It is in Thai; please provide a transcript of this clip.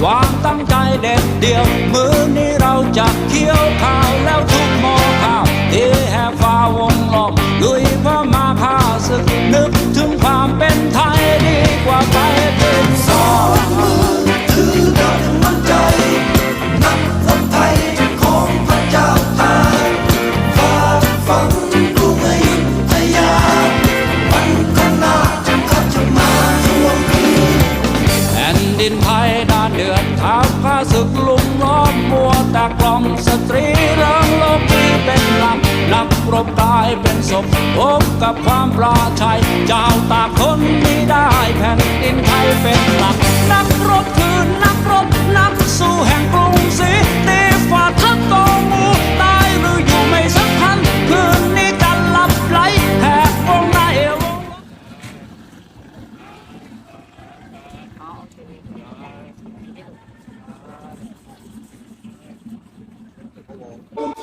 ความตั้งใจเด็ดเดียว มือนี้เราจะเคี้ยวข้าวแล้วทุกหม้อข้าวที่แห่ฟ้าวงล้อมลุยพื่อมาข้าศึกนึกถึงความเป็นไทยดีกว่าไปเป็นสองถือดาวอย่างมั่นใจนักรบไทยของพระเจ้าตากฟ้าฟังลูกไม่หยุดพยายามวันข้างหน้าข้าจะมาทวงคืนแผ่นดินไทย ศึกลุมล้อมมัวแต่กล่อมสตรีเริงโลกที่เป็นหลักนักรบกลายเป็นศพพบกับความปลาชัยเจ้าตาคน Hello.